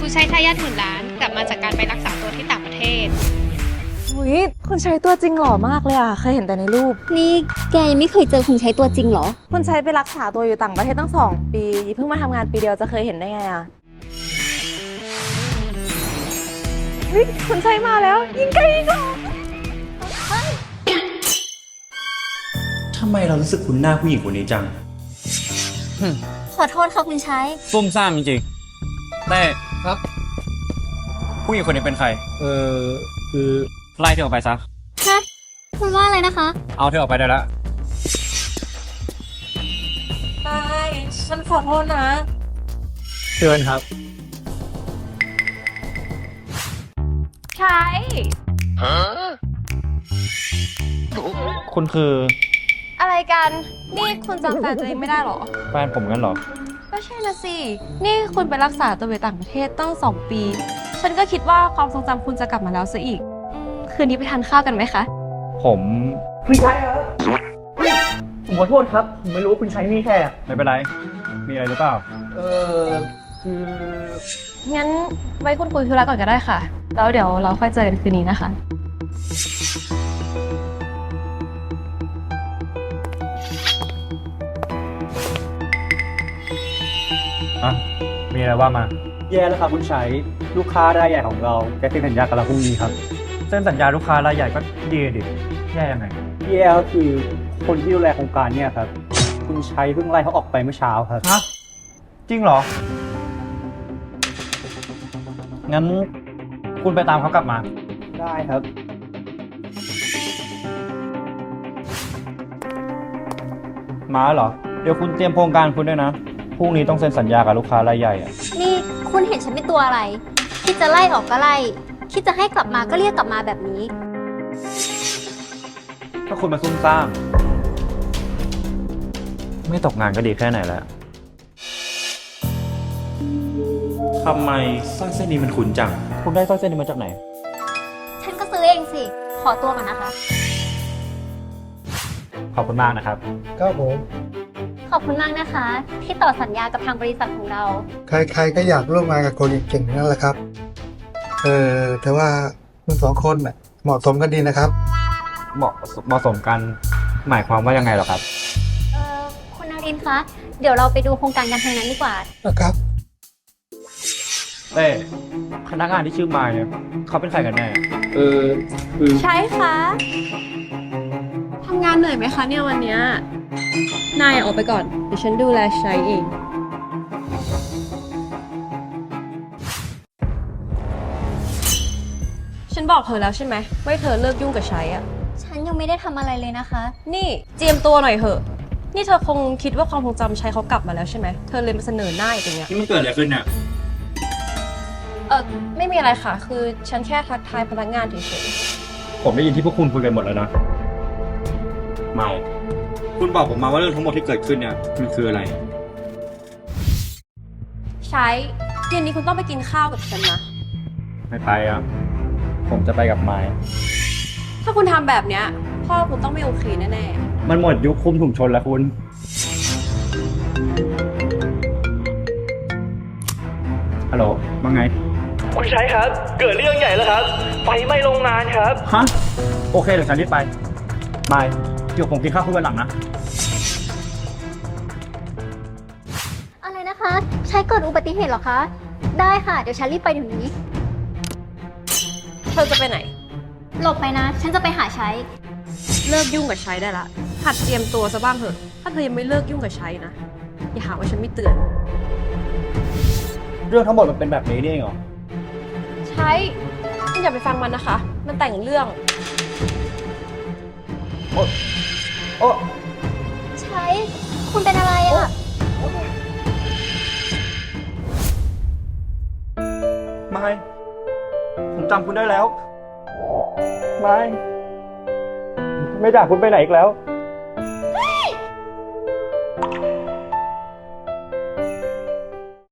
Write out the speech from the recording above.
ผู้ใช้ทายาทหมื่นล้านกลับมาจากการไปรักษาตัวที่ต่างประเทศอุ้ยคุณใช้ตัวจริงหล่อมากเลยอะ เคยเห็นแต่ในรูป นี่แกยังไม่เคยเจอคนใช้ตัวจริงเหรอ คุณใช้ไปรักษาตัวอยู่ต่างประเทศตั้งสองปี เพิ่งมาทำงานปีเดียวจะเคยเห็นได้ไงอะเฮ้ยคุณใช้มาแล้ว ยิงไกลอีกเหรอทำไมเรารู้สึกคุ้นหน้าผู้หญิงคนนี้จัง ขอโทษค่ะคุณใช้ ซุ่มซ่ามจริงๆแต่ ครับ ผู้หญิงคนนี้เป็นใคร เออคือไล่เธอออกไปซะ ฮะคุณว่าอะไรนะคะ เอาเธอออกไปได้แล้วใช่ฉันขอโทษนะ เชิญครับ ใช่ คุณคืออะไรกัน นี่คุณจำแฟนตัวเองไม่ได้เหรอ แฟนผมงั้นเหรอก็ ใช่นะสิ นี่คุณไปรักษาตัวอยู่ต่างประเทศตั้งสองปี ฉันก็คิดว่าความทรงจำคุณจะกลับมาแล้วซะอีกอืมคืนนี้ไปทานข้าวกันไหมคะ ผมคุณใช้ครับผมขอโทษครับ ผมไม่รู้ว่าคุณใช้มีแค่ ไม่เป็นไร มีอะไรหรือเปล่า เออคืองั้นไว้คุณคุยธุระก่อนก็ได้ค่ะ แล้วเดี๋ยวเราค่อยเจอกันคืนนี้นะคะ อะมีอะไรว่ามา แย่แล้วครับคุณใช้ลูกค้ารายใหญ่ของเราแกเซ็นสัญญากับเราพรุ่งนี้ครับเส้นสัญญาลูกค้ารายใหญ่ก็ดีดิแย่ยังไงแย่ก็คือคนที่ดูแลโครงการเนี่ยครับ คุณใช้เพิ่งไล่เขาออกไปเมื่อเช้าครับ ฮะจริงเหรอ งั้นคุณไปตามเขากลับมา ได้ครับ มาเหรอ เดี๋ยวคุณเตรียมโครงการคุณด้วยนะ พรุ่งนี้ต้องเซ็นสัญญากับลูกค้ารายใหญ่อะนี่คุณเห็นฉันเป็นตัวอะไร คิดจะไล่ออกก็ไล่ คิดจะให้กลับมาก็เรียกกลับมาแบบนี้ ถ้าคุณมาซุ่มซ่าม ไม่ตกงานก็ดีแค่ไหนแล้วทำไมสร้อยเส้นนี้มันคุ้นจัง คุณได้สร้อยเส้นนี้มาจากไหน ฉันก็ซื้อเองสิ ขอตัวก่อนนะคะ ขอบคุณมากนะครับ ครับผม ขอบคุณมากนะคะ ที่ต่อสัญญากับทางบริษัทของเรา ใครๆก็อยากร่วมงานกับคนเก่งๆนั่นแหละครับ เออแต่ว่าคุณสองคนน่ะเหมาะสมกันดีนะครับ เหมาะเหมาะสมกันหมายความว่ายังไงเหรอครับ เออคุณนารินทร์คะ เดี๋ยวเราไปดูโครงการกันทางนั้นดีกว่า นะครับ เต้พนักงานที่ชื่อมายเนี่ยเขาเป็นใครกันแน่ เออคือใช่ค่ะทำงานเหนื่อยไหมคะเนี่ยวันเนี้ย นายออกไปก่อน เดี๋ยวฉันดูแลใช้เอง ฉันบอกเธอแล้วใช่ไหมว่าให้เธอเลิกยุ่งกับใช้อะฉันยังไม่ได้ทำอะไรเลยนะคะ นี่เจียมตัวหน่อยเถอะ นี่เธอคงคิดว่าความทรงจำใช้เขากลับมาแล้วใช่ไหม เธอเลยมาเสนอหน้าอย่างเงี้ย นี่มันเกิดอะไรขึ้นเนี่ยเออไม่มีอะไรค่ะ คือฉันแค่ทักทายพนักงานเฉยผมได้ยินที่พวกคุณคุยกันหมดแล้วนะ ไม่ คุณบอกผมมาว่าเรื่องทั้งหมดที่เกิดขึ้นเนี่ยมันคืออะไรๆใช้เย็นนี้คุณต้องไปกินข้าวกับฉันนะ ไม่ไปอะ ผมจะไปกับไม้ ถ้าคุณทำแบบเนี้ย พ่อคุณต้องไม่โอเคแน่มันหมดยุคคุมถุงชนแล้วคุณ ฮัลโหลว่าไง คุณใช้ครับ เกิดเรื่องใหญ่แล้วครับ ไฟไหม้โรงงานครับ ฮะ โอเคเดี๋ยวฉันรีบไปไม่เดี๋ยวผมกินข้าวคู่กันหลังนะ คะใช้เกิดอุบัติเหตุเหรอคะ ได้ค่ะ เดี๋ยวฉันรีบไปเดี๋ยวนี้ๆเธอจะไปไหน หลบไปนะ ฉันจะไปหาใช้ เลิกยุ่งกับใช้ได้ละหัดเตรียมตัวซะบ้างเถอะ ถ้าเธอยังไม่เลิกยุ่งกับใช้นะ อย่าหาว่าฉันไม่เตือน เรื่องทั้งหมดมันเป็นแบบนี้นี่เองเหรอ ใช้คุณอย่าไปฟังมันนะคะ มันแต่งเรื่อง โอ้โอ้ใช้ คุณเป็นอะไรอะ จำคุณได้แล้ว ไม่ ไม่จากคุณไปไหนอีกแล้ว